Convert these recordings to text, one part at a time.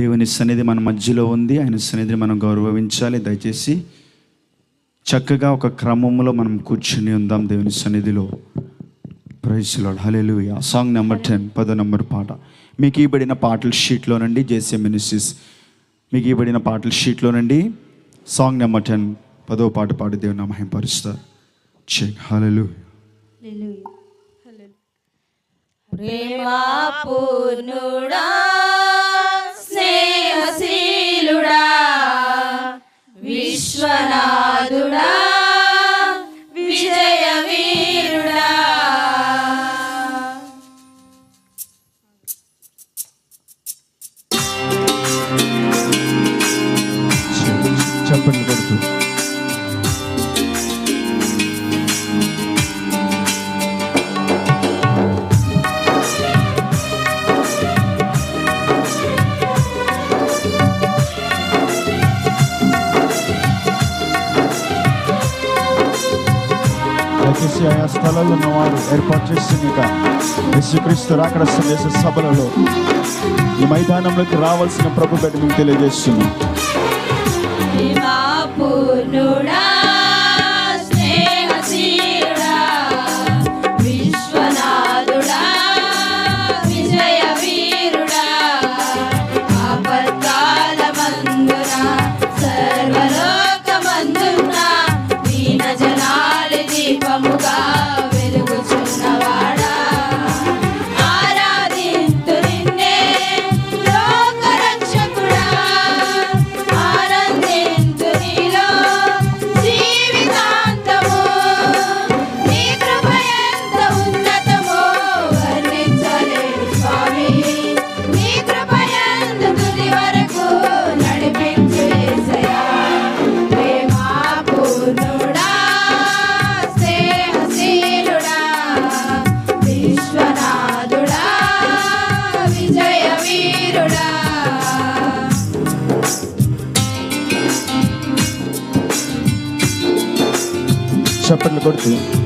దేవుని సన్నిధి మన మధ్యలో ఉంది. ఆయన సన్నిధిని మనం గౌరవించాలి. దయచేసి చక్కగా ఒక క్రమంలో మనం కూర్చుని ఉందాం దేవుని సన్నిధిలో. ప్రైస్లో హలేలు సాంగ్ నెంబర్ టెన్ పదో నెంబర్ పాట. మీకు ఇవ్వబడిన పాటల షీట్లో నుండి జేసే మినిస్ట్రీస్ మీకు ఇవ్వబడిన పాటల షీట్లో నుండి సాంగ్ నెంబర్ టెన్ పదో పాట పాడి దేవుని మహింపరుస్తారు చెక్ హలలు ప్రేమా పూర్ణుడా స్నేహశీలుడా విశ్వనాథుడా. దయచేసి ఆయా స్థలాల్లో ఉన్నవారు ఏర్పాటు చేసిన ఇక. యేసుక్రీస్తు రాకడ సందేశ సభలలో ఈ మైదానంలోకి రావాల్సిన ప్రభు బిడ్డ మీకు తెలియజేస్తున్నాం. చప్పట్లు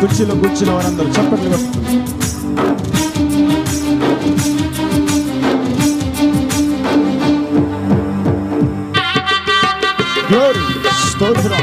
కుర్చీలో కూర్చున్న వారందరూ చప్పట్లు కొడుతూ స్తోత్రం.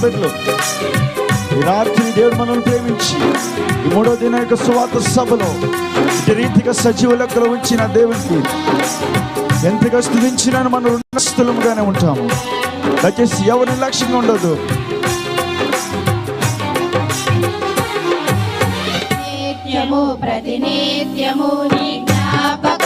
సభలో ఈ దేవుడు మనల్ని ప్రేమించి ఈ మూడో దిన యొక్క సువార్త సభలో ఇటు రీతిగా సజీవ లెక్కలో ఉంచిన దేవునికి ఎంతగా స్థుతించినా మనం రుణస్థులముగానే ఉంటాము. దయచేసి ఎవరి లక్ష్యంగా ఉండదు నిత్యము ప్రతినిత్యము నీ జ్ఞాపక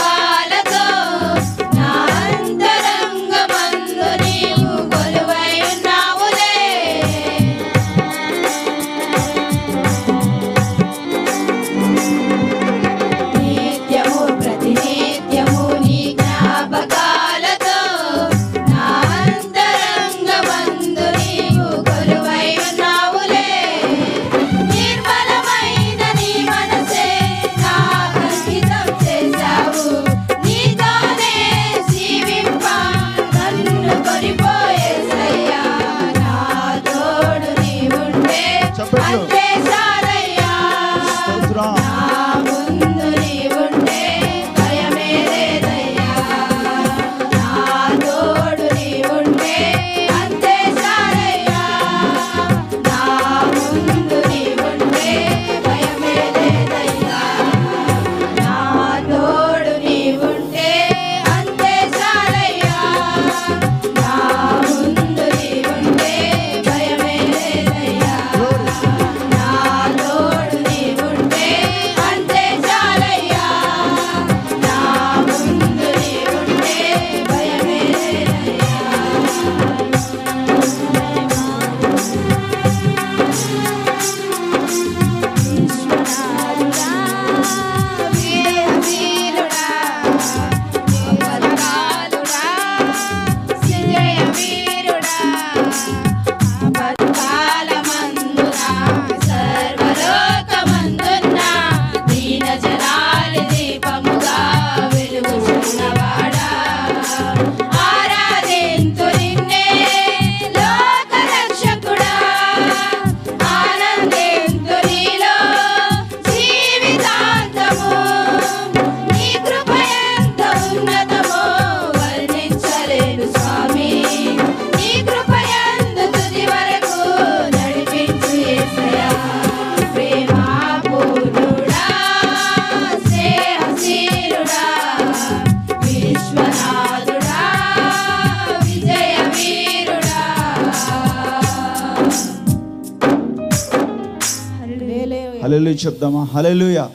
హల్లెలూయా చెప్దామా? హల్లెలూయా.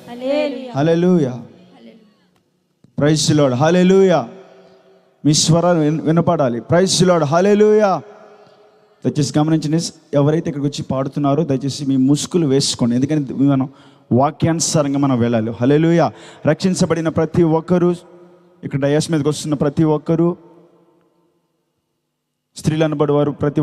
ప్రైజ్ లార్డ్ హల్లెలూయా. మీ స్వరాలు విన- వినపడాలి. Praise Lord hallelujah. దయచేసి గమనించండి ఎవరైతే ఇక్కడికి వచ్చి పాడుతున్నారో దయచేసి మీ ముసుగులు వేసుకోండి. ఎందుకంటే మనం వాక్యానుసారంగా మనం వెళ్ళాలి. హల్లెలూయా. రక్షించబడిన ప్రతి ఒక్కరూ ఇక్కడ డయాస్ మీదకి వస్తున్న ప్రతి ఒక్కరూ స్త్రీలు అనబడి వారు ప్రతి